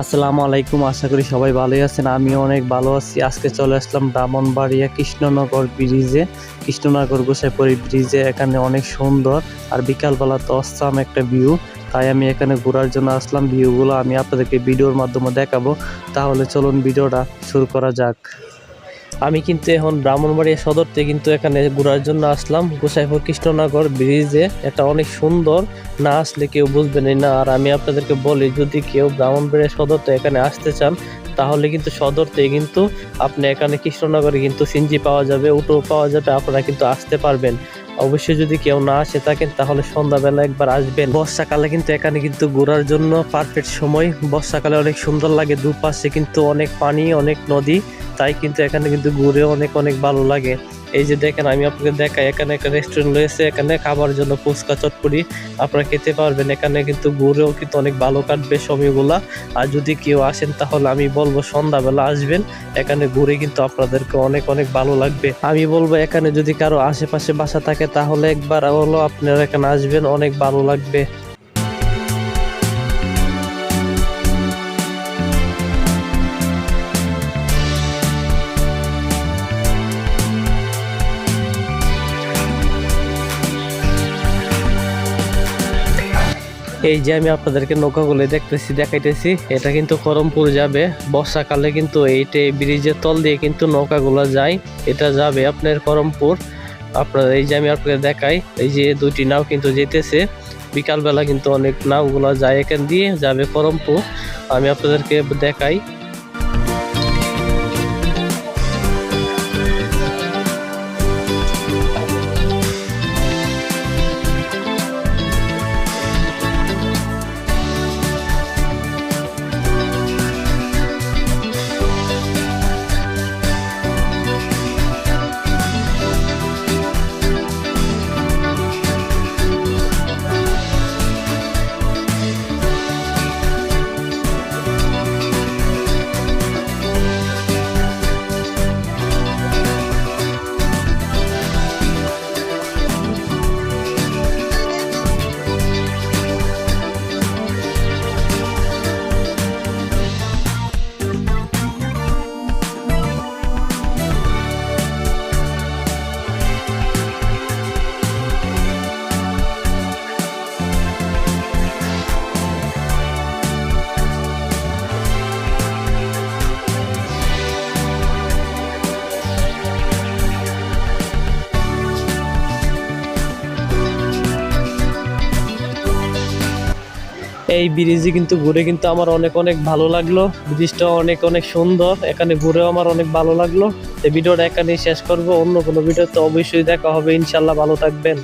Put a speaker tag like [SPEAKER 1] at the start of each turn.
[SPEAKER 1] আসসালামু আলাইকুম, আশা করি সবাই ভালোই আছেন। আমি অনেক ভালো আছি। আজকে চলে আসলাম ব্রাহ্মণবাড়িয়া কৃষ্ণনগর ব্রিজে। কৃষ্ণনগর গোসাইপুরি ব্রিজে, এখানে অনেক সুন্দর আর বিকালবেলা তো আসলাম একটা ভিউ তাই আমি এখানে ঘোরার জন্য আসলাম। ভিউগুলো আমি আপনাদেরকে ভিডিওর মাধ্যমে দেখাবো। তাহলে চলুন ভিডিওটা শুরু করা যাক। আমি কিন্তু এখন ব্রাহ্মণবাড়িয়া সদর থেকে কিন্তু এখানে ঘোরার জন্য আসলাম। গোসাইপুর কৃষ্ণনগর ব্রিজে এটা অনেক সুন্দর। না আসলে কেউ বুঝবেনই না। আর আমি আপনাদেরকে বলি, যদি কেউ ব্রাহ্মণবাড়িয়া সদর থেকে এখানে আসতে চান, তাহলে কিন্তু সদর থেকে কিন্তু আপনি এখানে কৃষ্ণনগরে কিন্তু সিঞ্জি পাওয়া যাবে উটো পাওয়া যাবে, আপনারা কিন্তু আসতে পারবেন। অবশ্যই যদি কেউ না আসে থাকেন, তাহলে সন্ধ্যাবেলা একবার আসবেন। বর্ষাকালে কিন্তু এখানে কিন্তু ঘোরার জন্য পারফেক্ট সময়। বর্ষাকালে অনেক সুন্দর লাগে, দুপাশে কিন্তু অনেক পানি, অনেক নদী। তাই কিন্তু এখানে কিন্তু ঘুরে অনেক অনেক ভালো লাগে। এই যে দেখেন, আমি আপনাকে দেখাই, এখানে একটা রেস্টুরেন্ট রয়েছে, এখানে খাবার জন্য ফুচকা চটপুরি আপনারা খেতে পারবেন। এখানে কিন্তু ঘুরেও কিন্তু অনেক ভালো কাটবে সময়গুলা আর যদি কেউ আসেন, তাহলে আমি বলব সন্ধ্যাবেলা আসবেন। এখানে ঘুরে কিন্তু আপনাদেরকে অনেক অনেক ভালো লাগবে। আমি বলব, এখানে যদি কারও আশেপাশে বাসা থাকে, তাহলে একবার হলো আপনারা এখানে আসবেন, অনেক ভালো লাগবে। এই যে আমি আপনাদেরকে নৌকাগুলো দেখতেছি, দেখাইতেছি, এটা কিন্তু করমপুর যাবে। বর্ষাকালে কিন্তু এইটা ব্রিজের তল দিয়ে কিন্তু নৌকাগুলো যায়। এটা যাবে আপনার করমপুর আপনার এই যে আমি আপনাকে দেখাই, এই যে দুটি নাও কিন্তু যেতেছে। বিকালবেলা কিন্তু অনেক নাওগুলো যায় এখান দিয়ে, যাবে করমপুর আমি আপনাদেরকে দেখাই। এই ব্রিজে কিন্তু ঘুরে কিন্তু আমার অনেক অনেক ভালো লাগল। ব্রিজটা অনেক অনেক সুন্দর, এখানে ঘুরেও আমার অনেক ভালো লাগল। এই ভিডিওটা এখানেই শেষ করব, অন্য কোনো ভিডিও তো অবশ্যই দেখা হবে, ইনশাল্লাহ ভালো থাকবেন।